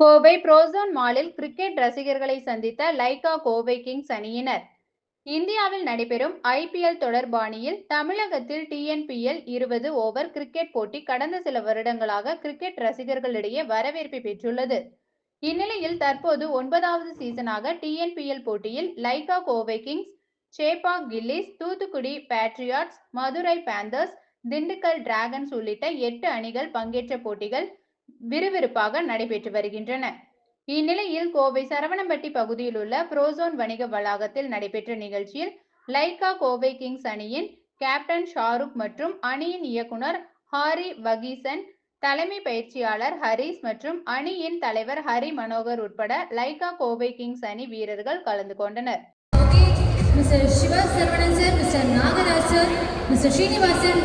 Kovai frozen மாலில் cricket ரசிகர்களை சந்தித்த லைகா கோவை கிங்ஸ் அணியினர். இந்தியாவில் நடைபெறும் ஐபிஎல் தொடர்பாணியில் தமிழகத்தில் டிஎன்பிஎல் இருபது ஓவர் கிரிக்கெட் போட்டி கடந்த சில வருடங்களாக கிரிக்கெட் ரசிகர்களிடையே வரவேற்பை பெற்றுள்ளது. இந்நிலையில் தற்போது ஒன்பதாவது சீசனாக டிஎன்பிஎல் போட்டியில் Lyca Kovai kings Chepauk Gillies Thoothukudi patriots Madurai panthers Dindigul dragons உள்ளிட்ட எட்டு அணிகள் பங்கேற்ற போட்டிகள் விறுவிறுப்பாக நடைபெற்று வருகின்றன. இந்நிலையில் கோவை சரவணம்பட்டி பகுதியில் உள்ள புரோசோன் வணிக வளாகத்தில் நடைபெற்ற நிகழ்ச்சியில் லைகா கோவை கிங்ஸ் அணியின் கேப்டன் ஷாருக் மற்றும் அணியின் இயக்குனர் ஹாரி வகீசன் தலைமை பயிற்சியாளர் ஹரீஸ் மற்றும் அணியின் தலைவர் ஹரி மனோகர் உட்பட லைகா கோவை கிங்ஸ் அணி வீரர்கள் கலந்து கொண்டனர். Mister Siva Saravanan sir mister Nagaraj sir mister Srinivasan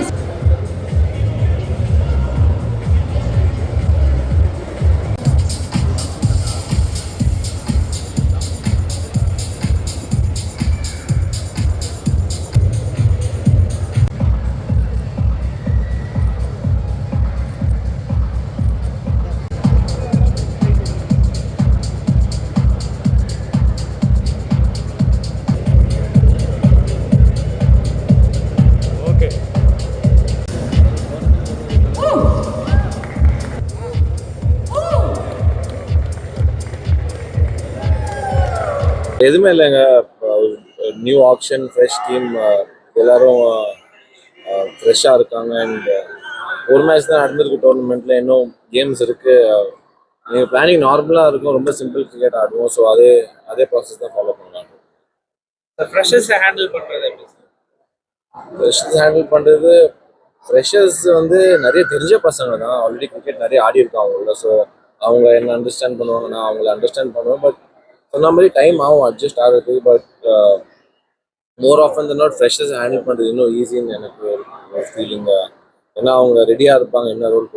எதுவுமே இல்லைங்க. நியூ ஆப்ஷன் ஃப்ரெஷ் டீம் எல்லாரும் ஃப்ரெஷ்ஷாக இருக்காங்க. அண்ட் ஒரு மேட்ச் தான் நடந்திருக்கு டோர்னமெண்ட்டில் இன்னும் கேம்ஸ் இருக்குது நீங்கள் பிளானிங் நார்மலாக இருக்கும். ரொம்ப சிம்பிள் கிரிக்கெட் ஆடுவோம். ஸோ அதே அதே ப்ராசஸ் தான் ஃபாலோ பண்ணலாம் ஃப்ரெஷர்ஸை ஹேண்டில் பண்ணுறது ஃப்ரெஷர்ஸ் ஹேண்டில் பண்ணுறது ஃப்ரெஷர்ஸ் வந்து நிறைய தெரிஞ்ச பசங்க தான். ஆல்ரெடி கிரிக்கெட் நிறைய ஆடி இருக்காங்க உள்ள ஸோ அவங்க என்ன அண்டர்ஸ்டாண்ட் பண்ணுவாங்க நான் அவங்கள அண்டர்ஸ்டாண்ட் பண்ணுவேன் பட் சொன்ன மாதிரி டைம் ஆகும் அட்ஜஸ்ட் ஆகிறதுக்கு பட் மோர் ஆஃப் அந்த நாட் ஃப்ரெஷர்ஸ் ஹேண்டில் பண்ணுறது இன்னும் ஈஸின்னு எனக்கு ஃபீலிங் ஏன்னா அவங்க ரெடியாக இருப்பாங்க என்ன ரோல்